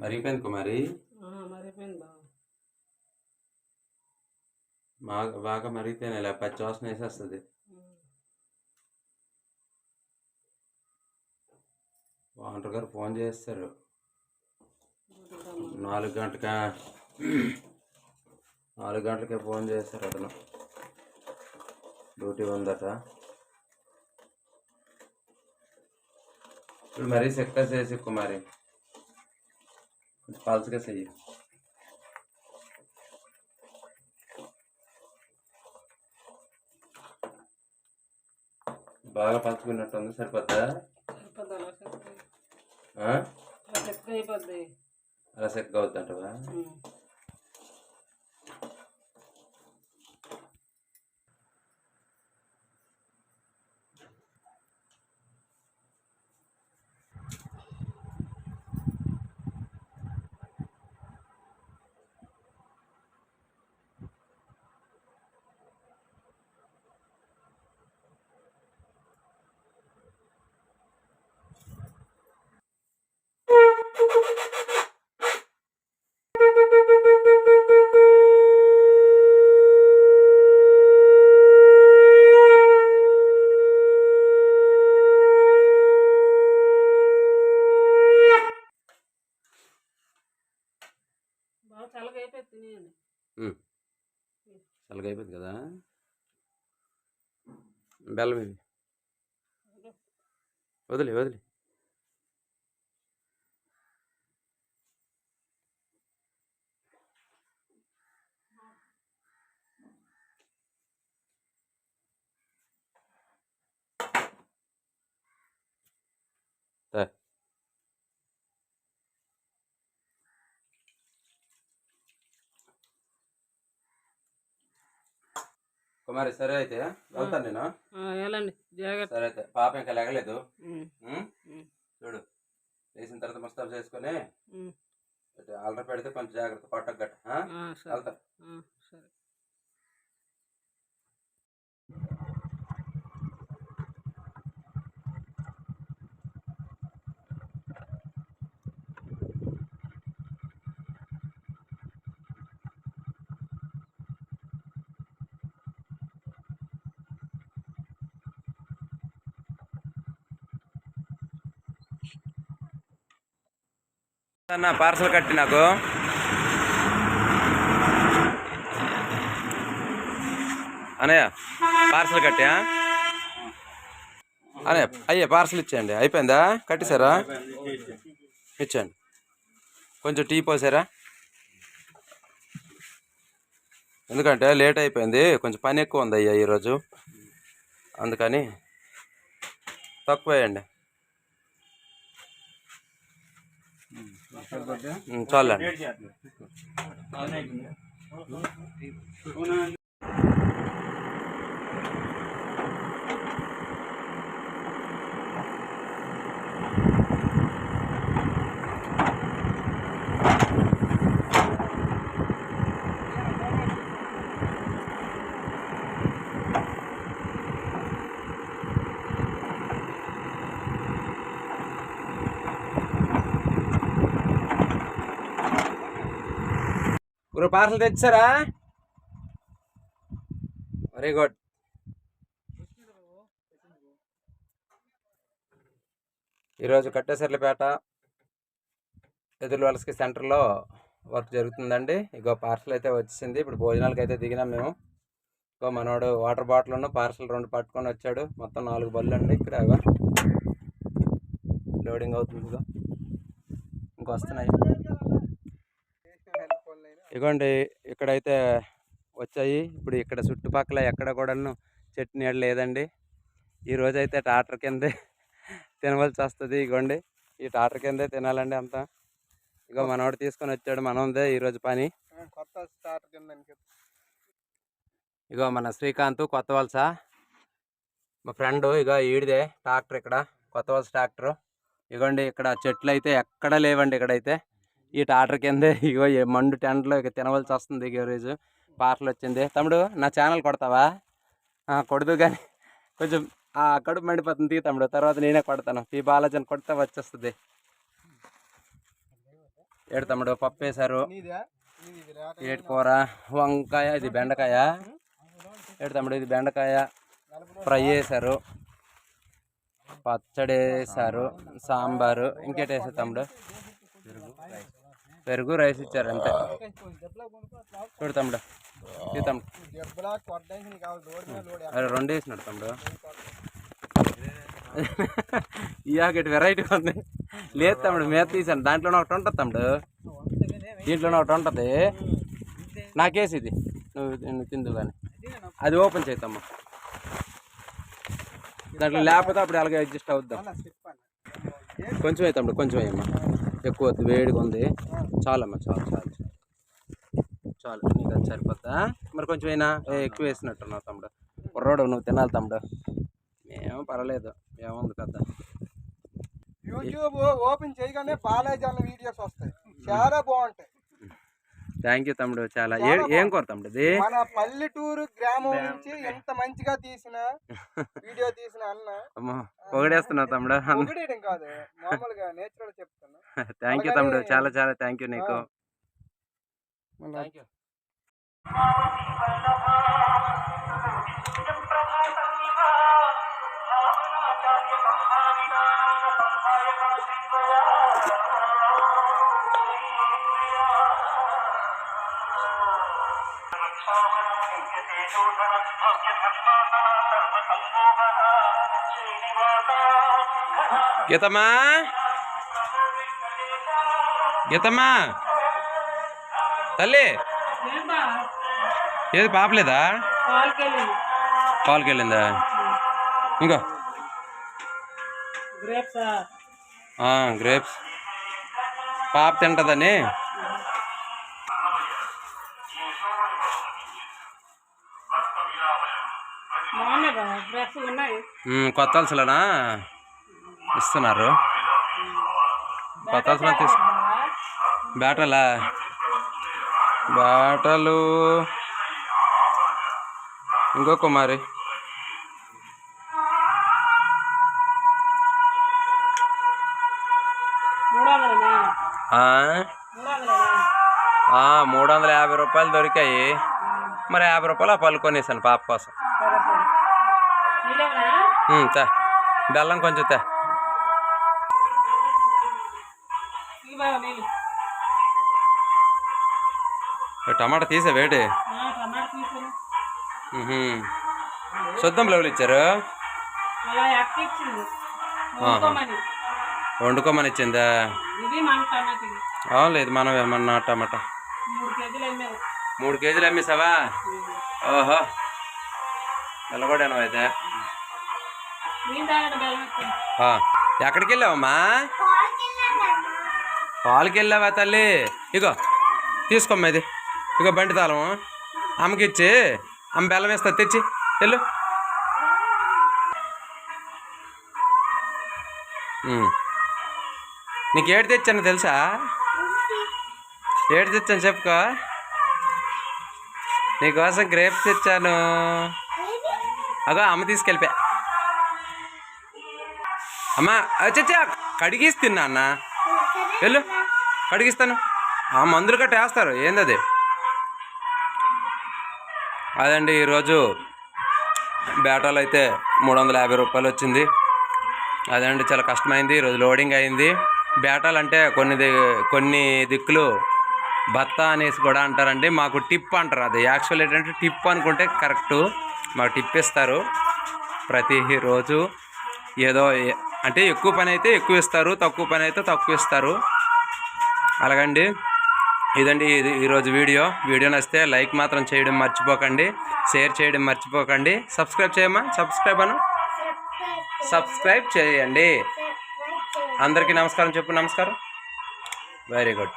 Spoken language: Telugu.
మరిగిపోయింది కుమారి. బాగా బాగా మరిగితేనే ఇలా పచ్చి వాసన వేసేస్తుంది. వాంటర్ గారు ఫోన్ చేస్తారు. నాలుగు గంటలకా నాలుగు గంటలకే ఫోన్ చేస్తారు అతను. డ్యూటీ ఉందట. ఇప్పుడు మరీ సెక్క చేసి కుమారి. కొంచెం పల్చగా చెయ్యి బాగా పలుచుకున్నట్టుంది సరిపోద్దా? అలా చెక్క ఆ? చల్లగా అయిపోయింది కదా? బెల్లం ఇవి. వదిలే వదిలే. కుమారి సరే అయితే వెళ్తాను నేను. వెళ్ళండి జాగ్రత్త. సరే అయితే పాప ఇంకా లేగలేదు. చూడు వేసిన తర్వాత ముస్తాబు చేసుకొని. ఆల్రెడీ పెడితే కొంచెం జాగ్రత్త పట్టకు గట్ట ఆ? ఆ, సరే. వెళ్తా. సరే. అన్న పార్సల్ కట్టి నాకు. అనయ్య పార్సల్ కట్టా? అనే అయ్యే పార్సల్ ఇచ్చేయండి. అయిపోయిందా? కట్టేశారా? ఇచ్చేయండి. కొంచెం టీ పోసారా? ఎందుకంటే లేట్ అయిపోయింది. కొంచెం పని ఎక్కువ ఉంది అయ్యా ఈరోజు. అందుకని తక్కువ వేయండి. हम्म। चल। మూడు పార్సల్ తెచ్చారా? వెరీ గుడ్ ఈరోజు కట్టేసర్లపేట ఎదురు వలసకి సెంటర్లో వర్క్ జరుగుతుందండి. ఇగో పార్సల్ అయితే వచ్చేసింది. ఇప్పుడు భోజనాలకు అయితే దిగినాం మేము. ఇగో మనోడు వాటర్ బాటిల్ పార్సల్ రెండు పట్టుకొని వచ్చాడు. మొత్తం నాలుగు బళ్ళు అండి ఇక్కడ లోడింగ్ అవుతుంది ఇంకొస్తున్నాయి. వస్తున్నాయి ఇగోండి ఇక్కడైతే వచ్చాయి. ఇప్పుడు ఇక్కడ చుట్టుపక్కల ఎక్కడ కూడాను చెట్టు నీడ లేదండి. ఈ రోజైతే టాటర్ కిందే తినవలసి వస్తుంది ఇగోండి. ఈ టాటర్ కిందే తినాలండి అంతా. ఇగో మనోడు తీసుకొని వచ్చాడు మనోందే ఈరోజు పని. కొత్త స్టార్ట్ కింద ఇగో మన శ్రీకాంత్ కొత్త వలస. మా ఫ్రెండ్ ఇగో ఈడిదే ట్రాక్టర్ ఇక్కడ కొత్త వలస ట్రాక్టర్. ఇగోండి ఇక్కడ చెట్లు అయితే ఎక్కడ లేవండి ఇక్కడైతే. ఈ టాటర్ కిందే ఇగో ఈ మండు టెంట్లో ఇక తినవలసి వస్తుంది ఇక రోజు. పార్సల్ వచ్చింది. తమ్ముడు నా ఛానల్ కొడతావా? కొడదు కానీ కొంచెం ఆ కడుపు మండిపోతుంది. తీ తమ్ముడు తర్వాత నేనే కొడతాను. ఈ బాలాజీని కొడితే వచ్చేస్తుంది. ఏడు తమ్ముడు పప్పు వేశారు. ఏడు కూర వంకాయ ఇది బెండకాయ. ఏడు తమ్ముడు ఇది బెండకాయ. ఫ్రై చేశారు పచ్చడి వేశారు సాంబారు. ఇంకేటి వేసారు తమ్ముడు? పెరుగు రైస్ ఇచ్చారు అంతే. చూడు తమ్ముడు. ఇది తమ్ముడు. అరే రెండు వేసినాడు తమ్ముడు. ఇయాకటి వెరైటీ ఉంది. లేదు తమ్ముడు మీద తీసాను. దాంట్లోనే ఒకటి ఉంటుంది తమ్ముడు. దీంట్లోనే ఒకటి ఉంటుంది. నాకేసి ఇది. నువ్వు తిందు కానీ. అది ఓపెన్ చేద్దామా. దాంట్లో లేకపోతే అప్పుడు అలాగే అడ్జస్ట్ అవుద్దాం. కొంచెం తమ్ముడు కొంచెం అయ్యమ్మా ఎక్కువ వేడిగా ఉంది. చాలమ్మా చాలు చాలు చాలు. చాలు నీకు అది సరిపోద్దా? మరి కొంచెం అయినా ఎక్కువ వేసినట్టున్నావు తమ్ముడు. కుర్రోడు నువ్వు తినాలి తమ్ముడు. ఏమో పర్వాలేదు ఏముంది పెద్ద యూట్యూబ్ ఓపెన్ చేయగానే బాలాజీ అన్న వీడియోస్ వస్తాయి. చాలా బాగుంటాయి. థ్యాంక్ యూ తమ్ముడు చాలా. ఏ కూర తమ్ముడు ఇది? మన పల్లెటూరు గ్రామం నుంచి ఎంత మంచిగా తీసిన వీడియో తీసిన అన్న. పొగడేస్తున్నావు తమ్ముడు. కాదు మామూలుగా నేచురల్ చెప్తున్నా థ్యాంక్ యూ తమ్ముడు. చాలా చాలా థ్యాంక్ యూ నీకు. Thank you. గీతమ్మా! గీతమ్మా తల్లి. ఏది పాపలేదా? పాలకి వెళ్ళింది ఇంకో. గ్రేప్సా పాప తింటదని. కొత్త అలసలనా? ఇస్తున్నారు. కొత్త అలసలు తీసు బేటలా బేటలు ఇంకో కుమారి. మూడు వందల యాభై రూపాయలు దొరికాయి. మరి యాభై రూపాయలు ఆ పళ్ళు కొనేసాను పాప కోసం. తే. బెల్లం కొంచెం తే. టమాటా తీసే వేటి? ఆ, టమాటా తీసుకుని శుద్ధం లెవెల్ ఇచ్చారు? వండుకోమని. ఇచ్చిందా? లేదు మనం ఏమన్నా టమాటా. మూడు కేజీలు అమ్మారు. మూడు కేజీలు అమ్మేసావా? ఓహో. నిలబడాను అయితే? ఎక్కడికి వెళ్ళావమ్మా పాలకి వెళ్ళావా తల్లి? ఇగో తీసుకోమ్మా ఇది. ఇగో బండి తాళం అమ్మకి ఇచ్చి అమ్మ బెల్లం వేస్తా తెచ్చి వెళ్ళు. నీకు ఏడు తెచ్చాను తెలుసా? ఏడు తెచ్చాను చెప్పుకో. నీకోసం గ్రేప్స్ తెచ్చాను. అదో అమ్మ తీసుకెళ్ళిపోయా అమ్మా చచ్చా కడిగిస్తున్నా తిన్నా అన్న. వెళ్ళు కడిగిస్తాను. ఆ మందులు కట్ట వేస్తారు ఏంది అది అదండి ఈరోజు బేటాలు అయితే మూడు వందల యాభై రూపాయలు వచ్చింది. అదండి చాలా కష్టమైంది ఈరోజు లోడింగ్ అయింది. బేటాలు అంటే కొన్ని కొన్ని దిక్కులు బత్తా అనేసి కూడా అంటారండి. మాకు టిప్ అంటారు అది. యాక్చువల్ ఏంటంటే టిప్ అనుకుంటే కరెక్టు. మాకు టిప్ ఇస్తారు. ప్రతి రోజు ఏదో అంటే ఎక్కువ పని అయితే ఎక్కువ ఇస్తారు తక్కువ పని అయితే తక్కువ ఇస్తారు. అలాగండి. ఇదండి ఇది ఈరోజు వీడియో. వీడియో నచ్చితే లైక్ మాత్రం చేయడం మర్చిపోకండి. షేర్ చేయడం మర్చిపోకండి. సబ్స్క్రైబ్ చేయమా? సబ్స్క్రైబ్ అను? సబ్స్క్రైబ్ చేయండి. అందరికీ నమస్కారం చెప్పు. నమస్కారం. Very good.